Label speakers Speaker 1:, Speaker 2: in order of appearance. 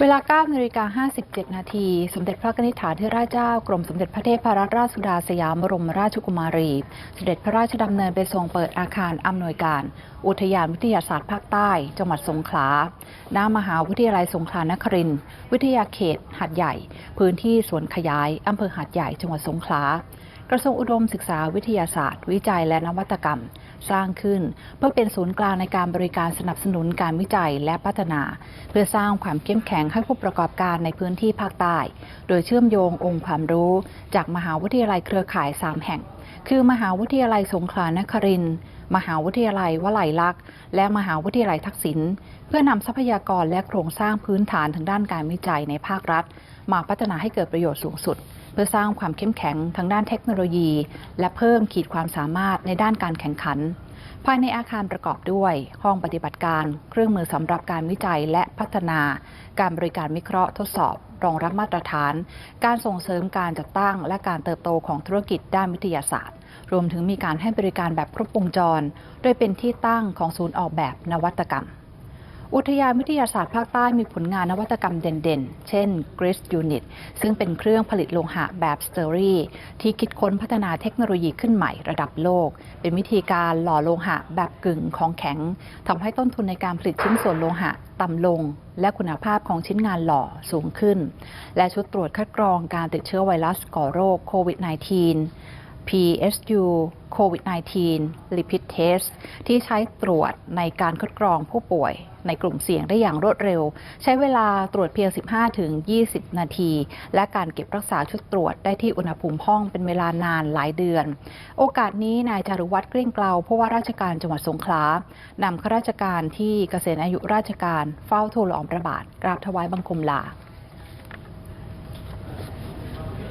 Speaker 1: เวลา9นาฬิกา57 นาที สมเด็จพระนิธิฐาธิราชเจ้ากรมสมเด็จพระเทพรัตนราชสุดาสยามบรมราชกุมารี เสด็จพระราชดำเนินไปทรงเปิดอาคารอำนวยการ อุทยานวิทยาศาสตร์ภาคใต้ จังหวัดสงขลาณมหาวิทยาลัยสงขลานครินทร์วิทยาเขต หัดใหญ่ พื้นที่สวนขยายอำเภอหัดใหญ่ จังหวัดสงขลากระทรวงอุดมศึกษาวิทยาศาสตร์ วิจัยและนวัตกรรม สร้างขึ้น เพื่อเป็นศูนย์กลางในการบริการสนับสนุนการวิจัยและพัฒนา เพื่อสร้างความเข้มแข็งให้ผู้ประกอบการในพื้นที่ภาคใต้ โดยเชื่อมโยงองค์ความรู้ จากมหาวิทยาลัยเครือข่าย 3 แห่ง คือมหาวิทยาลัยสงขลานครินทร์มหาวิทยาลัยวลัยลักษณ์และมหาวิทยาลัยทักษิณเพื่อนำทรัพยากรและโครงสร้างพื้นฐานทางด้านการวิจัยในภาครัฐ มาพัฒนาให้เกิดประโยชน์สูงสุด เพื่อสร้างความเข้มแข็งทางด้านเทคโนโลยี และเพิ่มขีดความสามารถในด้านการแข่งขัน ภายในอาคารประกอบด้วย ห้องปฏิบัติการ เครื่องมือสำหรับการวิจัยและพัฒนา การบริการวิเคราะห์ทดสอบ รองรับมาตรฐาน การส่งเสริมการจัดตั้ง และการเติบโตของธุรกิจด้านวิทยาศาสตร์ รวมถึงมีการให้บริการแบบครบวงจร โดยเป็นที่ตั้งของศูนย์ออกแบบนวัตกรรม อุทยานวิทยาศาสตร์ภาคใต้มีผลงานนวัตกรรมเด่นๆ เช่น GRIS Unit ซึ่งเป็นเครื่องผลิตโลหะแบบสเตอรี่ ที่คิดค้นพัฒนาเทคโนโลยีขึ้นใหม่ระดับโลก เป็นวิธีการหล่อโลหะแบบกึ่งของแข็งทำให้ต้นทุนในการผลิตชิ้นส่วนโลหะต่ำลง และคุณภาพของชิ้นงานหล่อสูงขึ้น และชุดตรวจคัดกรองการติดเชื้อไวรัสก่อโรคโควิด -19 PSU COVID-19 Lipid Test ที่ใช้ตรวจในการคัดกรองผู้ป่วยในกลุ่มเสี่ยงได้อย่างรวดเร็ว ใช้เวลาตรวจเพียง 15-20 นาที และการเก็บรักษาชุดตรวจได้ที่อุณหภูมิห้องเป็นเวลานานหลายเดือน โอกาสนี้นายจารุวัฒน์เกลี้ยงเกลาผู้ว่าราชการจังหวัดสงขลานำข้าราชการที่เกษียณอายุราชการเฝ้าทูลละอองพระบาทกราบถวายบังคมลา